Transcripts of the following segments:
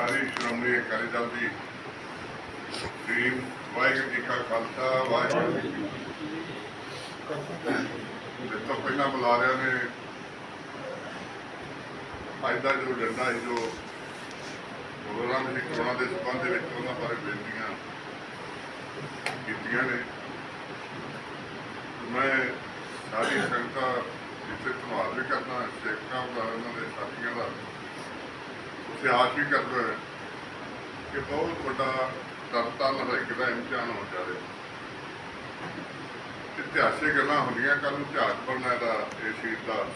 ਸਾਰੀ ਸ਼੍ਰੋਮਣੀ ਅਕਾਲੀ ਦਲ ਦੀ ਟੀਮ, ਵਾਹਿਗੁਰੂ ਜੀ ਕਾ ਖਾਲਸਾ, ਵਾਹਿਗੁਰੂ ਜੀ ਕੀ ਤੋਂ ਪਹਿਲਾਂ ਬੁਲਾਰਿਆਂ ਨੇ ਅੱਜ ਦਾ ਜੋ ਡੰਡਾ ਹੈ ਜੋ ਪ੍ਰੋਗਰਾਮ ਦੀ ਕਰੋਨਾ ਦੇ ਸੰਬੰਧ ਵਿੱਚ ਉਹਨਾਂ ਬਾਰੇ ਬੇਨਤੀਆਂ ਕੀਤੀਆਂ ਨੇ। ਮੈਂ ਸਾਰੀ ਸੰਗਤਾਂ ਜਿੱਥੇ ਧੰਨਵਾਦ ਵੀ ਕਰਦਾ ਸੇਖਾਂ ਦਾ ਉਹਨਾਂ ਦੇ ਸਾਥੀਆਂ ਦਾ ਇਤਿਹਾਸ ਵੀ ਕਰਦਾ ਹੈ ਕਿ ਬਹੁਤ ਵੱਡਾ ਦਰਤਾਂ ਹਰਿਕ ਦਾ ਇਮਤਿਹਾਨ ਹੋ ਜਾਵੇ। ਇਤਿਹਾਸਿਕ ਗੱਲਾਂ ਹੁੰਦੀਆਂ ਕੱਲ ਨੂੰ ਇਤਿਹਾਸ ਬਣਨਾ ਦਾ ਇਹ ਸ਼ਹੀਦ ਦਾ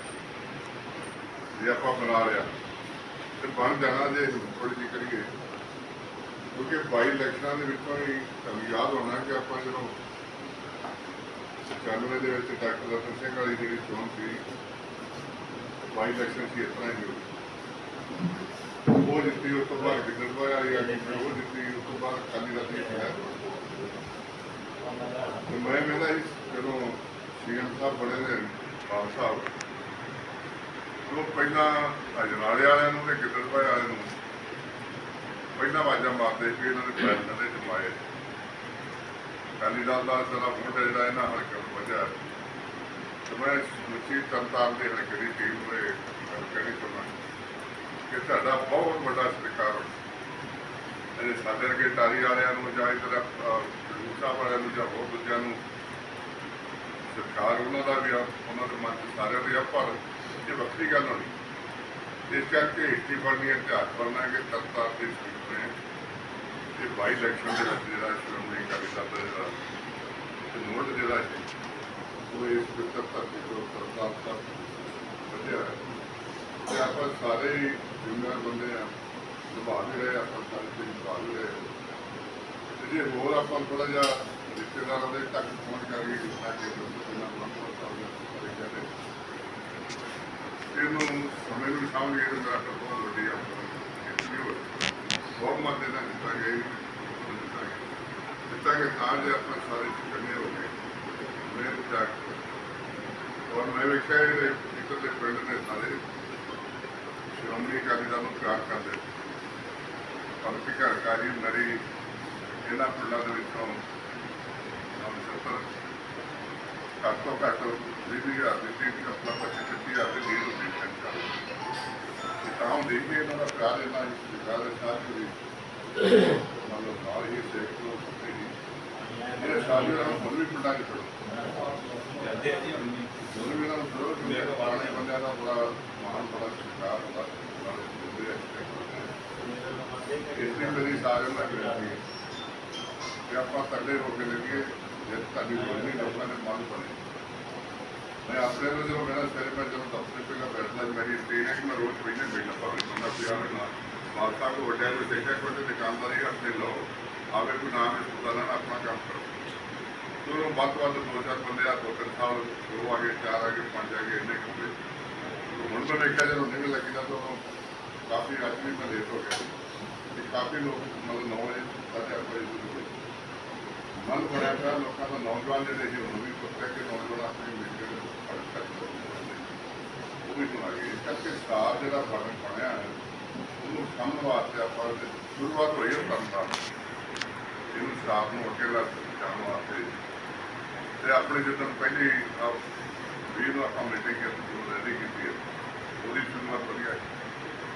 ਜੇ ਆਪਾਂ ਬਣਾ ਲਿਆ, ਤੇ ਬਣ ਜਾਣਾ ਜੇ ਥੋੜੀ ਜਿਹੀ ਕਰੀਏ। ਕਿਉਂਕਿ ਬਾਈ ਇਲੈਕਸ਼ਨਾਂ ਦੇ ਵਿੱਚੋਂ ਹੀ ਤੁਹਾਨੂੰ ਯਾਦ ਹੋਣਾ ਕਿ ਆਪਾਂ ਜਦੋਂ 95 ਦੇ ਵਿੱਚ ਡਾਕਟਰ ਰਤਨ ਸਿੰਘ ਵਾਲੀ ਜਿਹੜੀ ਚੋਣ ਸੀ, ਬਾਈ ਇਲੈਕਸ਼ਨ ਸੀ, ਇਸ ਤਰ੍ਹਾਂ ਹੀ ਹੋਈ। ਉਹ ਜਿੱਤੀ, ਉਸ ਤੋਂ ਬਾਅਦ ਗਿੱਦੜਵਾ ਆਈ ਆ ਗਈ ਉਹ ਜਿੱਤੀ, ਉਸ ਤੋਂ ਬਾਅਦ ਕਾਲੀ ਦਾ ਹੈ ਤੇ ਮੈਂ ਕਹਿੰਦਾ ਸੀ ਜਦੋਂ ਸੀਐਮ ਸਾਹਿਬ ਬਣੇ ਨੇ ਬਾਬ ਸਾਹਿਬ, ਉਹ ਪਹਿਲਾਂ ਅਜਨਾਲੇ ਵਾਲਿਆਂ ਨੂੰ ਤੇ ਗਿੱਦੜਵਾ ਵਾਲਿਆਂ ਨੂੰ ਪਹਿਲਾਂ ਆਵਾਜ਼ਾਂ ਮਾਰਦੇ ਸੀ, ਇਹਨਾਂ ਦੇ ਪੈਰ ਥੱਲੇ ਜਮਾਏ ਕਾਲੀ ਦਲ ਦਾ ਸਾਰਾ ਵੋਟ ਹੈ ਜਿਹੜਾ, ਇਹਨਾਂ ਹਲਕੇ ਵਜਾ ਤੇ ਮੈਂ ਮੁੱਚੀ ਤੰਤਾਰ ਦੇ ਹਲਕੇ ਦੀ ਟੀਮ ਨੂੰ ਇਹ ਗੱਲ ਕਹਿਣੀ ਚਾਹੁੰਦਾ। ਕਿ ਤੁਹਾਡਾ ਬਹੁਤ ਵੱਡਾ ਸਤਿਕਾਰ ਜਿਹੜੇ ਸਾਡੇ ਵਰਗੇ ਟਾਰੀ ਵਾਲਿਆਂ ਨੂੰ ਜਾਂ ਇਧਰ ਸਾਹਿਬ ਵਾਲਿਆਂ ਨੂੰ ਜਾਂ ਹੋਰ ਦੂਜਿਆਂ ਨੂੰ ਸਰਕਾਰ ਉਹਨਾਂ ਦਾ ਵੀ ਆ, ਉਹਨਾਂ ਦੇ ਮਨ 'ਚ ਸਾਰਿਆਂ ਦੇ ਆ, ਪਰ ਇਹ ਵੱਖਰੀ ਗੱਲ ਹੋਣੀ। ਇਸ ਕਰਕੇ ਹਿੱਟੀ ਬਣਨੀ ਹੈ, ਇਤਿਹਾਸ ਬਣਨਾ ਕਿ ਤੰਤਾਰ ਦੇ ਸੀਟ ਨੇ ਇਹ ਬਾਈ ਇਲੈਕਸ਼ਨ ਦੇ ਵਿੱਚ ਜਿਹੜਾ ਸ਼੍ਰੋਮਣੀ ਅਕਾਲੀ ਦਲ ਦਾ ਜਿਹੜਾ ਨੋਟ ਜਿਹੜਾ ਹੈ, ਉਹ ਇਸ ਪਿੱਤਰ ਧਰਤੀ ਤੋਂ ਸਰਕਾਰ ਤੱਕ ਵਧਿਆ ਹੈ। ਆਪਾਂ ਸਾਰੇ ਹੀ ਜ਼ਿੰਮੇਵਾਰ ਬੰਦੇ ਆ, ਨਿਭਾ ਵੀ ਰਹੇ ਆਪਾਂ ਸਾਰੇ ਤੇ ਨਿਭਾ ਵੀ ਰਹੇ ਤੇ ਜੇ ਹੋਰ ਆਪਾਂ ਥੋੜਾ ਜਿਹਾ ਰਿਸ਼ਤੇਦਾਰਾਂ ਦੇ ਤੱਕ ਪਹੁੰਚ ਕਰੀਏ ਕਿ ਇਹਨਾਂ ਨੂੰ ਤਰੀਕੇ ਦੇ ਇਹਨੂੰ ਸਮੇਂ ਨੂੰ ਸਮਝ ਕੇ ਮੇਰਾ ਬਹੁਤ ਵੱਡੀ ਆ ਬਹੁਤ ਮਦਦ ਨਾਲ ਦਿੱਤਾ ਗਿਆ। ਦਿੱਤਾ ਗਿਆ ਤਾਂ ਜੇ ਆਪਾਂ ਸਾਰੇ ਚੰਗੇ ਹੋ ਗਏ ਮਿਹਨਤ ਜਾ ਔਰ ਮੈਂ ਵੇਖਿਆ ਇਹਦੇ ਇੱਕ ਦੇ ਪਿੰਡ ਨੇ ਸਾਰੇ ਸ਼੍ਰੋਮਣੀ ਅਕਾਲੀ ਦਲ ਨੂੰ ਪਿਆਰ ਕਰਦੇ ਪਰ ਘਰ ਕਾਰੀ ਨਰੀ ਇਹਨਾਂ ਪਿੰਡਾਂ ਦੇ ਵਿੱਚੋਂ ਨਾਮ ਸੱਤਰ ਘੱਟ ਤੋਂ ਘੱਟ ਵੀਹ ਹਜ਼ਾਰ ਦੀ ਤੀਹ ਆਪਣਾ ਪੱਚੀ ਛੱਤੀ ਹਜ਼ਾਰ ਦੀ ਡੀਲ ਹੁੰਦੀ ਹੈ ਇਹ ਤਾਂ ਉਹ ਇਹਨਾਂ ਦਾ ਪਿਆਰ ਇਹਨਾਂ ਇਸ ਵਿਚਾਰ ਦੇ ਸਾਥ ਵੀ ਮਤਲਬ ਨਾਲ ਹੀ ਸੇਖ ਤੋਂ ਇਹ ਸਾਥੀ ਨੂੰ ਵੀ ਪਿੰਡਾਂ 'ਚ ਬੜਾ ਮਹਾਨ ਬੜਾ ਸਤਿਕਾਰ ਹੁੰਦਾ ਬੜਾ ਦਿੰਦੇ ਆ ਇਸ ਲਈ ਮੇਰੀ ਸਾਰਿਆਂ ਨੂੰ ਬੇਨਤੀ ਹੈ ਕਿ ਆਪਾਂ ਤਗੜੇ ਹੋ ਕੇ ਲੱਗੀਏ ਜੇ ਤੁਹਾਡੀ ਬੋਲਣੀ ਲੋਕਾਂ ਦੇ ਮਨ ਬਣੇ ਮੈਂ ਆਪਣੇ ਨੂੰ ਜਦੋਂ ਮੇਰਾ ਸਿਰ ਮੈਂ ਜਦੋਂ ਦਫ਼ਤਰ ਪਹਿਲਾਂ ਬੈਠਦਾ ਸੀ, ਮੇਰੀ ਟ੍ਰੇਨ ਹੈ ਕਿ ਮੈਂ ਰੋਜ਼ ਪਹਿਲੇ ਬੈਠਣਾ ਪਵੇ ਬੰਦਾ ਪਿਆ ਰਹਿਣਾ ਮਾਲਕਾ ਕੋ ਵੱਡਿਆ ਕੋਈ ਦੇਖਿਆ ਕੋਈ ਤੇ ਵੱਧ ਤੋਂ ਵੱਧ ਦੋ ਚਾਰ ਬੰਦੇ ਆ, ਦੋ ਤਿੰਨ ਸਾਲ ਦੋ ਆ ਗਏ, ਚਾਰ ਆ ਗਏ, ਪੰਜ ਆ ਗਏ, ਇੰਨੇ ਕੁ ਹੁਣ ਤਾਂ ਵੇਖਿਆ ਜਦੋਂ ਨਹੀਂ ਲੱਗਦਾ ਤਾਂ ਉਦੋਂ ਕਾਫੀ ਆਦਮੀ ਮੈਂ ਲੇਟ ਹੋ ਗਿਆ ਤੇ ਕਾਫੀ ਲੋਕ ਮਤਲਬ ਨੌ ਵਜੇ ਸਾਢੇ ਅੱਠ ਮਨ ਬਣਿਆ ਪਿਆ, ਲੋਕਾਂ ਦਾ ਨੌਜਵਾਨ ਜਿਹੜੇ ਸੀ, ਹੁਣ ਵੀ ਪੁੱਛਿਆ ਕਿ ਨੌਜਵਾਨ ਆਪਣੇ ਮਿਲਕੇ ਦੇ ਫੜ ਸਕਦੇ ਉਹ ਵੀ ਸੁਣਾ ਗਏ ਕਰਕੇ ਸਟਾਰ ਜਿਹੜਾ ਬਣ ਬਣਿਆ ਹੈ, ਉਹਨੂੰ ਸਮਝਣ ਵਾਸਤੇ ਆਪਾਂ ਸ਼ੁਰੂਆਤ ਹੋਈ ਹੈ ਕਰਨ ਦਾ ਇਹਨੂੰ ਸਟਾਰ ਨੂੰ ਅੱਗੇ ਲੱਗ ਜਾਣ ਵਾਸਤੇ। ਤੇ ਆਪਣੇ ਜਦੋਂ ਪਹਿਲੀ ਵੀ ਨੂੰ ਆਪਾਂ ਮੀਟਿੰਗ ਕੀਤੀ ਰੈਡੀ ਕੀਤੀ ਹੈ। ਉਹਦੀ ਸ਼ੁਰੂਆਤ ਵਧੀਆ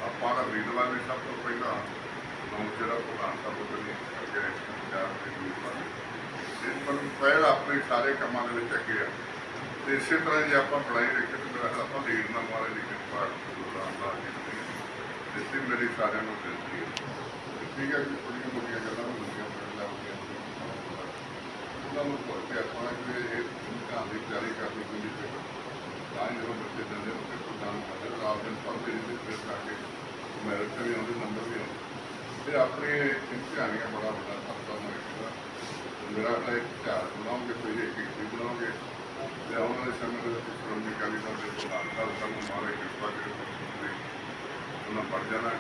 ਆਪਾਂ ਦਾ ਵੀਰਵਾਰ ਵੀ ਸਭ ਤੋਂ ਪਹਿਲਾਂ ਨੌ ਜਿਹੜਾ ਪ੍ਰਧਾਨ ਸਾਹਿਬ ਉਹ ਨਹੀਂ ਅੱਗੇ ਚਾਰ ਦੇ ਵੀਰਵਾਰ ਇਸ ਪਰ ਪਹਿਲ ਆਪਣੇ ਸਾਰੇ ਕੰਮਾਂ ਦੇ ਵਿੱਚ ਅੱਗੇ ਆ। ਤੇ ਇਸੇ ਤਰ੍ਹਾਂ ਜੇ ਆਪਾਂ ਪੜਾਈ ਰੱਖੇ ਤੇ ਮੇਰਾ ਆਪਾਂ ਲੀਡ ਨਾਲ ਮਾਰੇ ਦੀ ਕਿਰਪਾ ਗੁਰਦਾਨ ਦਾ। ਇਸ ਮੇਰੀ ਸਾਰਿਆਂ ਨੂੰ ਬੇਨਤੀ ਹੈ। ਠੀਕ ਹੈ ਕਿ ਥੋੜੀਆਂ ਮੋਟੀਆਂ ਗੱਲਾਂ ਹੁੰਦੀਆਂ ਹੁੰਦੀਆਂ ਉਹਨਾਂ ਨੂੰ ਭੁੱਲ ਕੇ ਆਪਾਂ ਕਿ ਇਹ ਧਿਆਨ ਦੀ ਤਿਆਰੀ ਕਰਨੀ ਪੈਂਦੀ ਹੈ। ਤਾਂ ਹੀ ਜਦੋਂ ਬੱਚੇ ਜਾਂਦੇ ਨੇ ਤੇ ਪ੍ਰਦਾਨ ਕਰਦੇ ਨੇ ਆਪ ਦਿਨ ਪੜ੍ਹਦੇ ਰਹਿੰਦੇ ਫਿਰ ਜਾ ਕੇ ਮੈਰਿਟ ਵੀ ਆਉਂਦੇ ਨੰਬਰ ਵੀ ਆਉਂਦੇ। ਫਿਰ ਆਪਣੇ ਇਮਤਿਹਾਨੀਆਂ ਬੜਾ ਵੱਡਾ ਸਰਕਾਰ ਨੂੰ ਮੇਰਾ ਆਪਣਾ ਇੱਕ ਇਤਿਹਾਸ ਬਣਾਉਂਗੇ, ਕੋਈ ਇੱਕ ਇੱਕ ਚੀਜ਼ ਬਣਾਉਂਗੇ। ਤੇ ਆਉਣ ਵਾਲੇ ਸਮੇਂ ਦੇ ਵਿੱਚ ਸ਼੍ਰੋਮਣੀ ਅਕਾਲੀ ਦਲ ਦੇ ਪ੍ਰਧਾਨ ਸਾਹਿਬ ਸਾਨੂੰ ਮਾਰੇ, ਕਿਰਪਾ ਕਰੇ ਉਹਨਾਂ ਪੜ ਜਾਣਾ।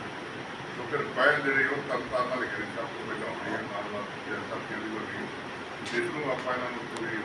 ਤੋ ਫਿਰ ਪਹਿਲ ਜਿਹੜੀ ਉਹ ਤੰਤਾਂ ਨਾਲ ਕਰੀ ਸਭ ਤੋਂ ਪਹਿਲਾਂ ਹੋਣੀ ਹੈ ਨਾਲ ਨਾਲ ਜਿਹੜੇ ਸਾਥੀਆਂ ਦੀ ਵਰਗੀ ਜਿਸ ਨੂੰ ਆਪਾਂ ਇਹਨਾਂ ਨੂੰ ਪੂਰੀ